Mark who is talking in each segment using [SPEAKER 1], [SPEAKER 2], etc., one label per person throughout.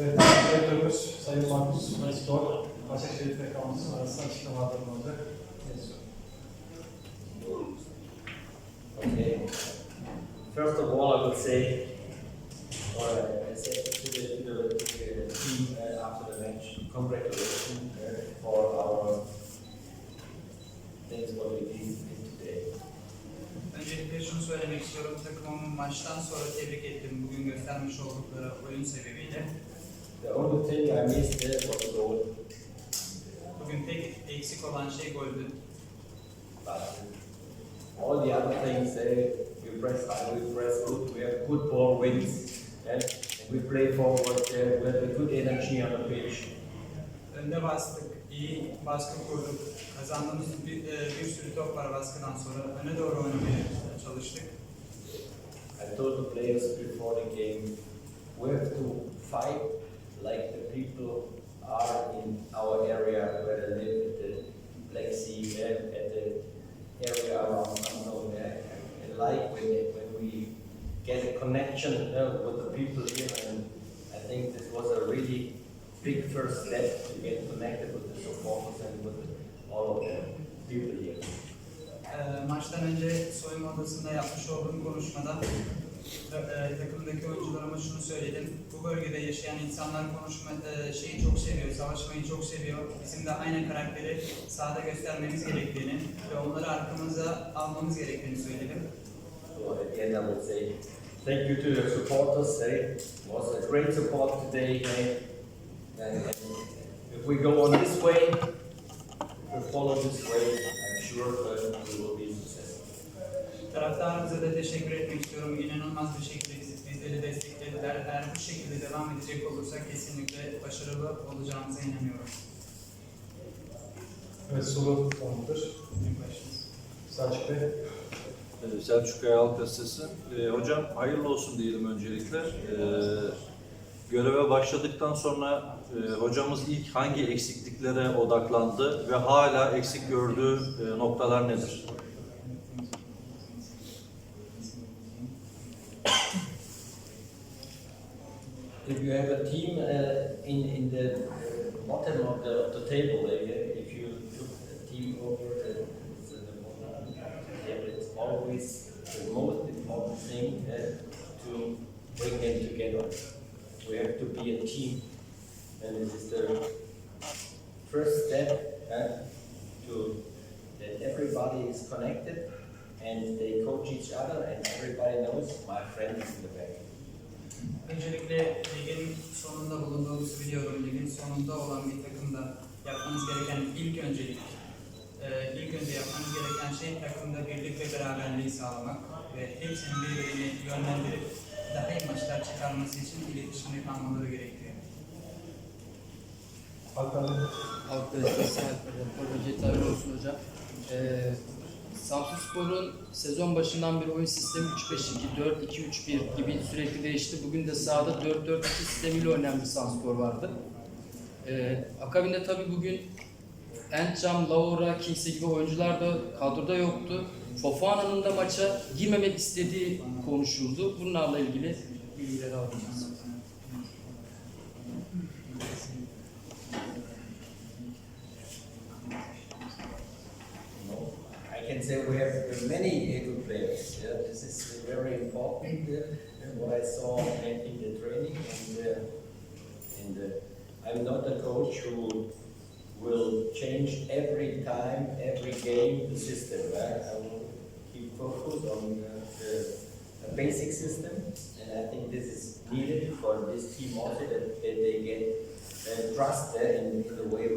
[SPEAKER 1] Evet, teşekkür ediyoruz. Sayın Markus Mestor, Başakşehir Kamusu arasında açıklamalar olacak.
[SPEAKER 2] Okay. First of all, I would say, or I said to the, to the, the team uh, after the match, congratulations uh, for our things what we did today.
[SPEAKER 3] Öncelikle şunu söylemek istiyorum. Takımımı maçtan sonra tebrik ettim. Bugün göstermiş oldukları oyun sebebiyle.
[SPEAKER 2] The only thing I missed there was the goal,
[SPEAKER 3] Bugün tek eksik olan şey goldü.
[SPEAKER 2] but all the other things, uh, we press high, we press good, we have good ball wins, and we play forward uh, with a good energy on the pitch.
[SPEAKER 3] Önde bastık, iyi baskı kurduk. Kazandığımız bir, bir sürü top var baskıdan sonra. Öne doğru oynamaya çalıştık.
[SPEAKER 2] I told the players before the game, we have to fight uh, with the people here, and I think this was a really big first step to get connected with the supporters and with all of the people here.
[SPEAKER 3] E, maçtan önce soyunma odasında yapmış olduğum konuşmada e, takımdaki oyuncularıma şunu söyledim. Bu bölgede yaşayan insanlar konuşma e, şeyi çok seviyor, savaşmayı çok seviyor. Bizim de aynı karakteri sahada göstermemiz gerektiğini ve onları arkamıza almamız gerektiğini söyledim.
[SPEAKER 2] So at the end, I would say thank you to the supporters. eh? It was a great support today. eh? And, and if we go on this way, if we follow this way, I'm sure uh, we will be successful.
[SPEAKER 3] Taraftarımıza da teşekkür etmek istiyorum. İnanılmaz bir şekilde biz- bizleri desteklediler. Eğer bu şekilde devam edecek olursak kesinlikle başarılı olacağımıza inanıyorum.
[SPEAKER 1] Evet, soru tamamdır. Selçuk Bey.
[SPEAKER 4] Ee, Selçuk Kaya Halk Gazetesi. Ee, hocam hayırlı olsun diyelim öncelikle. Ee, göreve başladıktan sonra e, hocamız ilk hangi eksikliklere odaklandı ve hala eksik gördüğü e, noktalar nedir?
[SPEAKER 2] If you have a team uh, in, in the uh, bottom of the, of the table, uh, if you look the team over the, it's the most important thing uh, to bring them together. We have to be a team, and this is the first step uh, to that everybody is connected and they coach each other, and everybody knows my friend is in the back.
[SPEAKER 3] Öncelikle ligin sonunda bulunduğumuzu biliyorum. Ligin sonunda olan bir takımda gereken ilk öncelik, e, ilk önce yapmanız gereken şey takımda birlik ve beraberliği sağlamak ve hepsinin birbirini yönlendirip daha iyi maçlar çıkarması için iletişimde kalmaları gerekiyor.
[SPEAKER 5] Gazetesi Proje hayırlı olsun hocam. Ee, Samsunspor'un sezon başından beri oyun sistemi 3-5-2, 4-2-3-1 gibi sürekli değişti. Bugün de sahada 4-4-2 sistemiyle oynayan bir Samsunspor vardı. Ee, akabinde tabii bugün Entcam, Laura, Kingsley gibi oyuncular da kadroda yoktu. Fofana'nın da maça girmemek istediği konuşuldu. Bunlarla ilgili bilgileri alacağız.
[SPEAKER 2] Can say we have many good players. Yeah, this is very important. Uh, what I saw in the training, and, uh, and uh, I'm not a coach who will change every time, every game the system. Uh, I will keep focused on uh, the, basic system, and I think this is needed for this team also that, that they get uh, trust in, in the way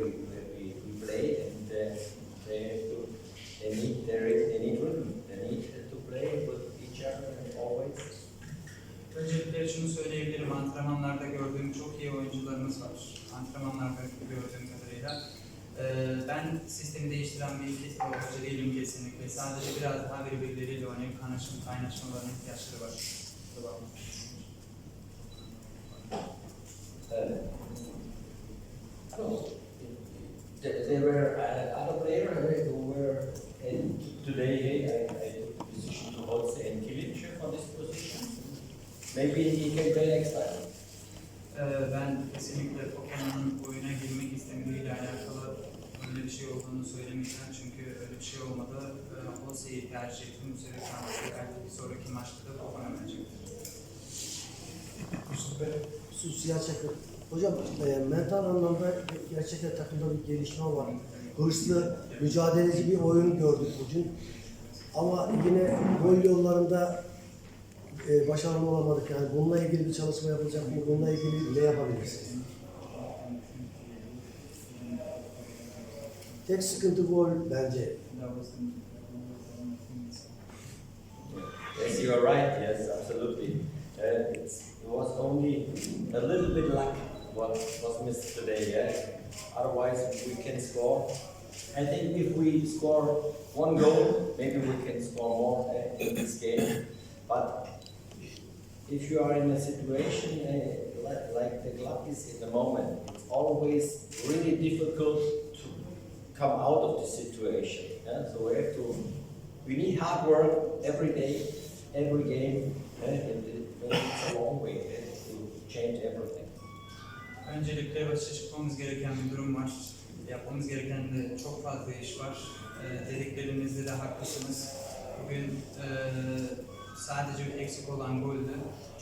[SPEAKER 3] oyuncularımız var. Antrenmanlarda gördüğüm kadarıyla. Ee, ben sistemi değiştiren bir hoca değilim kesinlikle. Sadece biraz daha birbirleriyle oynayıp kaynaşma, kaynaşmalarına ihtiyaçları var.
[SPEAKER 2] No, there, were uh, other players who were and today I, I took the decision to hold and Kilic on this position. Maybe he can play next time.
[SPEAKER 3] Ee, ben kesinlikle Pokemon'un oyuna girmek istemediğiyle alakalı öyle bir şey olduğunu söylemeyeceğim çünkü öyle bir şey olmadı. Ee, Ose'yi tercih ettim. Bu kendisi belki bir sonraki maçta da Pokemon
[SPEAKER 1] Bey.
[SPEAKER 6] Sus gerçekten. Hocam e, mental anlamda gerçekten takımda bir gelişme var. Hırslı, mücadeleci bir oyun gördük bugün. Ama yine gol yollarında e, başarılı olamadık. Yani bununla ilgili bir çalışma yapılacak mı? Bununla ilgili ne yapabiliriz? Tek sıkıntı gol bence.
[SPEAKER 2] Yes, you are right. Yes, absolutely. Uh, it was only a little bit luck what was missed today. Yeah. Otherwise, we can score. I think if we score one goal, maybe we can score more uh, in this game. But if you are in a situation uh, like, like the club is in the moment, it's always really difficult to come out of the situation. Yeah? So we have to, we need hard work every day, every game, yeah? and it, it's a long way yeah, to change everything.
[SPEAKER 3] Öncelikle başa çıkmamız gereken bir durum var. Yapmamız gereken de çok fazla iş var. Eh, ee, dediklerinizde de haklısınız. Bugün e, sadece bir eksik olan goldü.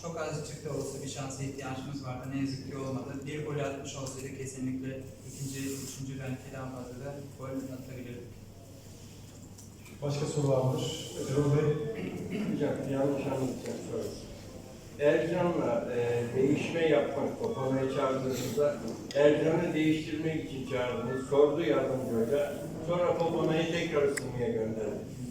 [SPEAKER 3] Çok azıcık da olsa bir şansa ihtiyacımız vardı. Ne yazık ki olmadı. Bir gol atmış olsaydı kesinlikle ikinci, üçüncü belki daha fazla da gol atabilirdik.
[SPEAKER 1] Başka soru var mıdır? Erol Bey.
[SPEAKER 7] Hocam yanlış anlayacağım soru. Ercan'la e, değişme yapmak Kopana'yı çağırdığınızda Ercan'ı değiştirmek için çağırdınız. Sordu yardımcı hoca. Sonra Kopana'yı tekrar ısınmaya gönderdi.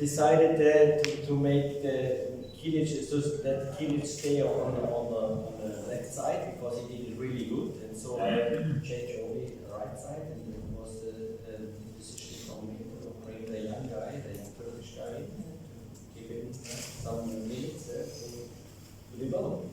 [SPEAKER 2] decided uh, to, to make the Kilic so that Kilic stay on the, on the on the left side because he did it really good, and so I changed only the right side, and it was the, decision from me to bring the young guy, the Turkish guy, give him some minutes uh, to, to develop.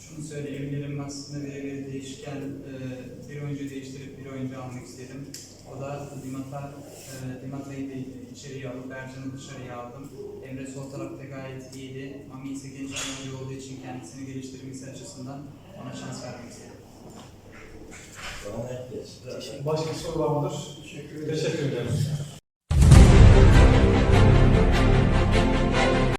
[SPEAKER 3] Şunu söyleyebilirim aslında birebir değişken e, bir oyuncu değiştirip bir oyuncu almak istedim. O da Dimata, e, Dimata'yı da içeriye alıp Ercan'ı dışarıya aldım. Emre sol tarafta gayet iyiydi. Mami ise genç bir oyuncu olduğu için kendisini geliştirmesi açısından ona şans vermek istedim.
[SPEAKER 1] Başka soru var mıdır? Teşekkür ederim.